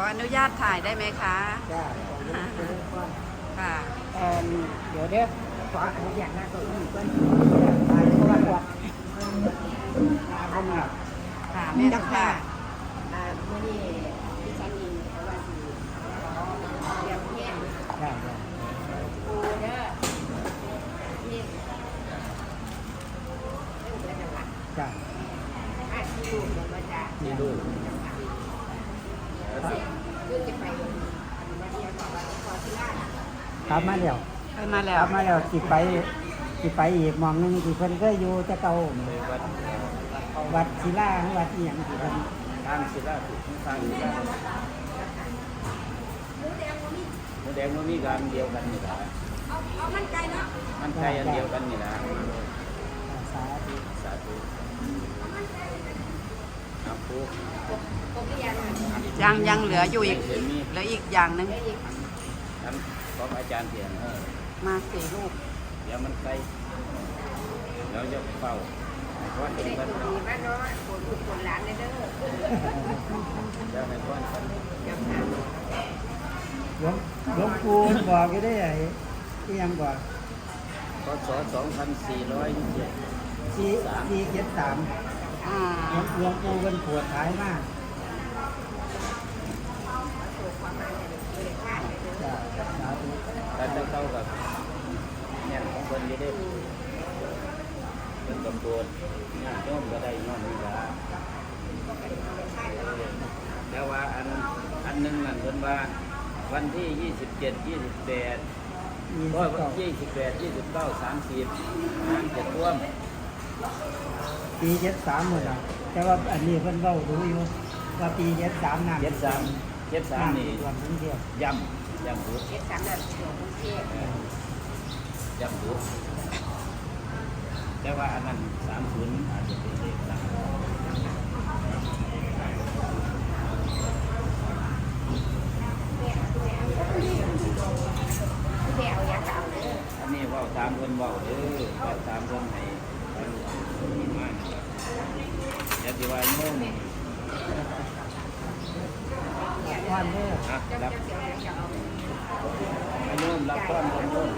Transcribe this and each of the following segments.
ออนุญาตถ่ายได้ไหมคะได้ค่ะเอ่อเดี๋ยวเด้อขออนุญาตนะตัวนี้ก่อนตายเพราะว่าตัวอันนี้ค่ะแม่สุภาพ อ่ามื่อนี้ดิฉันเองเพราะว่าสิเรียกเพี้ยน ได้ได้ ปูเด้อเพี้ยนเรื่องเดือนหลัก จ้า อะที่ลูกมันมาจาก ที่ลูก ลูกจะไปมาเรียนบอกว่าขอที่ร้าน กลับมาแล้วไปมากแล้วลับมาแล้วสิไปสิไปอีกหมองหนึงที่เพิ่นเคยอยู่แต่เก่าไปวัดวัดศิลาวัดอีหยังที่เพิ่นทางศิลาถูกทางศิลาหมูแดงมันมีการเดียวกันนี่แหละเอาเอามันไกลเนาะมันใช่อันเดียวกันนี่แหละสาธุสาธุครับปูผมเรียนอะยังยังเหลืออยู่อีก เหลืออีกอย่างหนึงเดี๋ยวอีกอัน ของอาจารย์เถียนเออมาสี่ลูกเดี๋ยวมันใกล้เราจะเฝ้าก้อนจะเห็นได้กันตัวดีมากเนาะปวดลูกปวดหลานเลยเด้อเดี๋ยวให้ก้อนกันจำหาหลวงหลวงปู่บอกอยู่ได้ไอ้อีหยังบอกพศสองพันสี่ร้อยเจ็ดสี่สี่เจ็ดสามอ่าหลวงปู่เป็นปวดท้ายมาก ตัวความหมายเนี่ยเลยพลาดเลยเด้อจ้าสาธุแต่จะเข้ากับเนี่ยของคนจะได้เป็นกำปวดงานโน้มก็ได้ย้อนนี่ละแต่ว่าอันอันหนึงนั่นเพิ่นว่าวันที่ยี่สิบเจ็ดยี่สิบแปดยี่ก็สิบเก้ายี่สิบแปดยี่สิบเก้าสามสิบน้ำจะท่วมปีเจ็ดสามหมดอะแต่ว่าอันนี้เพิ่นเว้ารู้อยู่ว่าปีเจ็ดสามน้ำเจ็ดสาม เจ็ดสามนี่รวมทั้งเดียวย่ำย่ำบุเจ็ดสามนั่นหลวงพ่อเทพย่ำบุแต่ว่าอันนั้นสามศูนย์อาจจะเป็นเลขสามแม่เอายาเก่าเด้ออันนี้เว่าตามเพิ่นเว่าเด้อว่าตามเพิ่นให้เพิ่นมีมากอย่าสิว่าโยม ทานเด้อนะรับเจ้าเสียวเจ้าเอาให้โยมรับก้อนของโยม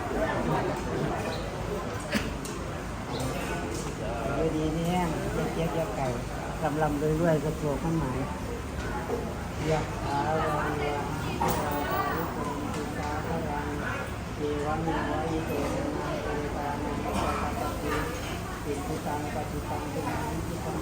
เลยดีนี่แห้งเจ็บเจ็บยาไก่ลำลำรวยๆกระโจกข้างหมายยะถาวาริวะหาตาลิปุริติตาพลังเทวังวะอิโตนะเตตานังปะปะปะติปิตุตังปฏิตังตุมังทิตัง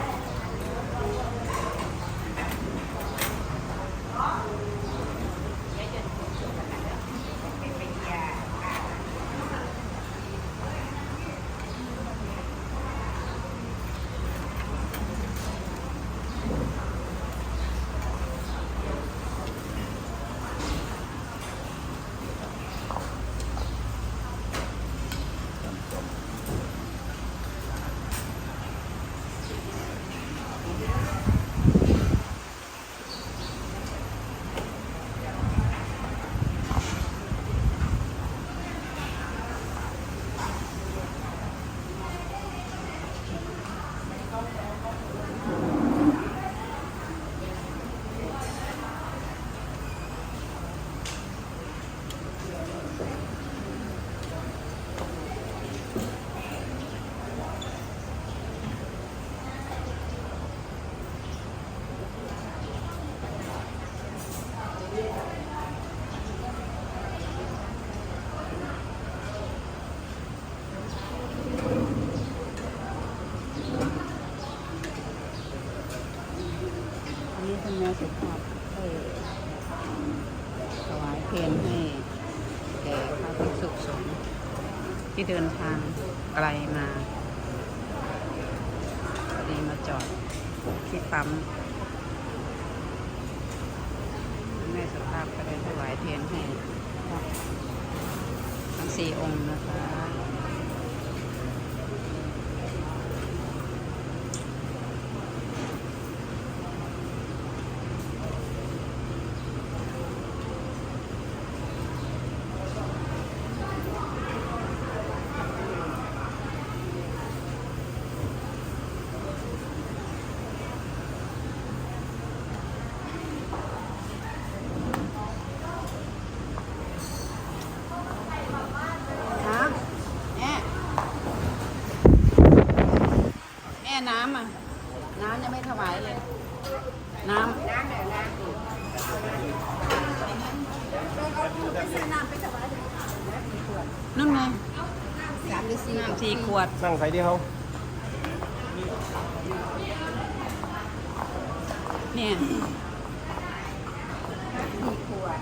แม่สุภาพได้ถวายเพลงให้แก่พระภิกษุสงฆ์ที่เดินทางไกลมาพอดีมาจอดที่ปั๊มแม่สุภาพก็ได้ถวายเพลงให้ทั้งสี่องค์นะคะ น้ำอะ น้ำยังไม่ถวายเลย น้ำน้ำเนี่ยน้ำดินั่นไงสามหรือสี่น้ำสี่ขวดนั่งใส่ที่เขาเนี่ยสี่ขวด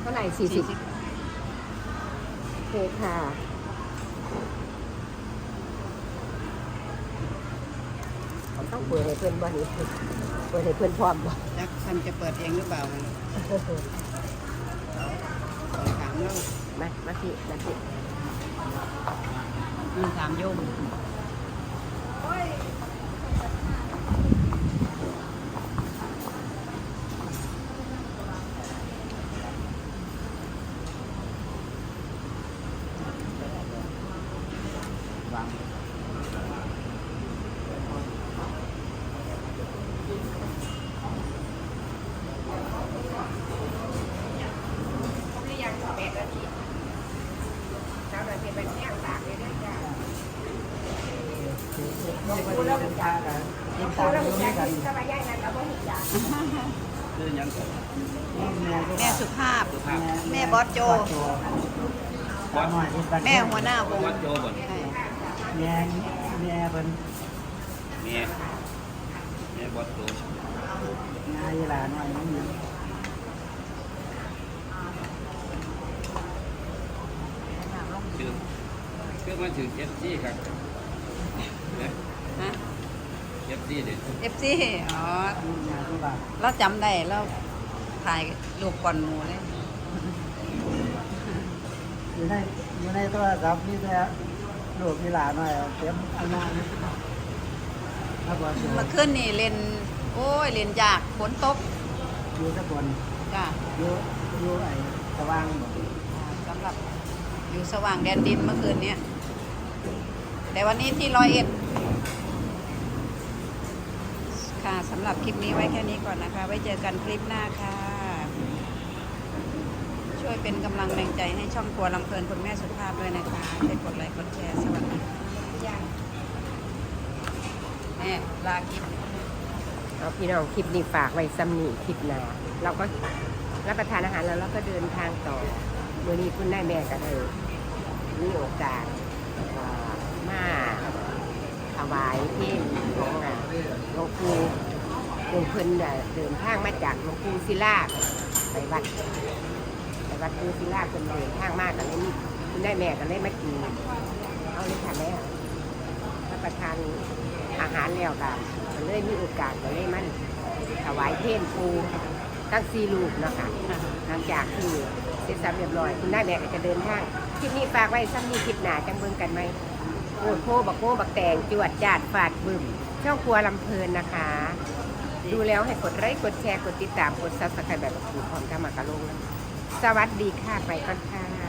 เท่าไหร่สี่สิบโอเคค่ะ ผมต้อง เปิดให้เพื่อนบ่นี่เปิดให้เพื่อนพร้อมบ่จักท่านจะเปิดเองหรือเปล่าถามเรามามาพี่มาพี่อืมถามโยม วาง เรียงแปดนาทีเก้านาทีเป็นแง่ตากเลยด้วยจ้า พูดแล้วเป็นตากันเป็นตาอยู่ด้วยกัน สบายใจนะเราก็เห็นจ้า คือยังก่อน แม่สุภาพ สุภาพ แม่ บอสโจวัดหน่อยที่บ้านแม่หัวหน้าวงวัดโยบ่นใช่แม่แม่เป็นเมียเมียบอสโยงานยีหลาหน่อยนิดนึงชื่อคือมาถึงเอฟซีครับเนี่ยฮะ เอฟซีเด็ดเอฟซีอ๋องานที่บ้านเราจำได้เราถ่ายรูปก่อนหมูเลย อยู่ในอยู่ในโทรศัพท์นี่แต่ลูกยีหลาหน่อยเตรียมเอางานถ้าบอกอยู่เมื่อคืนนี่เล่นโอ้ยเล่นยากฝนตกอยู่สักคนจ้ะอยู่อยู่ไอ้สว่างหมดอ่าสำหรับอยู่สว่างแดนดินเมื่อคืนเนี้ยแต่วันนี้ที่ร้อยเอ็ดค่ะสำหรับคลิปนี้ไว้แค่นี้ก่อนนะคะ ไว้เจอกันคลิปหน้าค่ะช่วย เป็นกำลังแรงใจให้ช่องครัวลำเพลินคุณแม่สุภาพด้วยนะคะช่วยกดไลค์กดแชร์สวัสดีแม่ลากินเอาพี่น้องคลิปนี้ฝากไว้ซ้ำนี่คลิปหน้าเราก็รับประทานอาหารแล้วเราก็เดินทางต่อเมื่อนี้คุณนายแม่ก็เลยมีโอกาสอ่อมาถวายเพลงของอะหลวงปู่หลวงเพิ่นน่ะเดินทางมาจากหลวงปู่ศิลาไปวัด วัดปู่ศิลาเพิ่นเดินทางมากกันเลยนี่คุณนายแม่ก็เลยมากินเอาเลยค่ะแม่รับประทานอาหารแล้วกันก็เลยมีโอกาสก็เลยมันถวายเพลงปูทั้งสี่ลูกนะคะหลังจากที่เสร็จสับเรียบร้อย คุณนายแม่ก็จะเดินทางคลิปนี้ฝากไว้ซ้ำนี้คลิปหนาจังเบิ่งกันไหมโอดโพบักโพบักแตงจวดจาดฟาดบึมช่องครัวลำเพลินนะคะ ดูแล้วให้กดไลค์กดแชร์กดติดตามกดซับสไครต์แบบถูกพร้อมกันมากระลงนะ สวัสดีค่ะ ไปก่อนค่ะ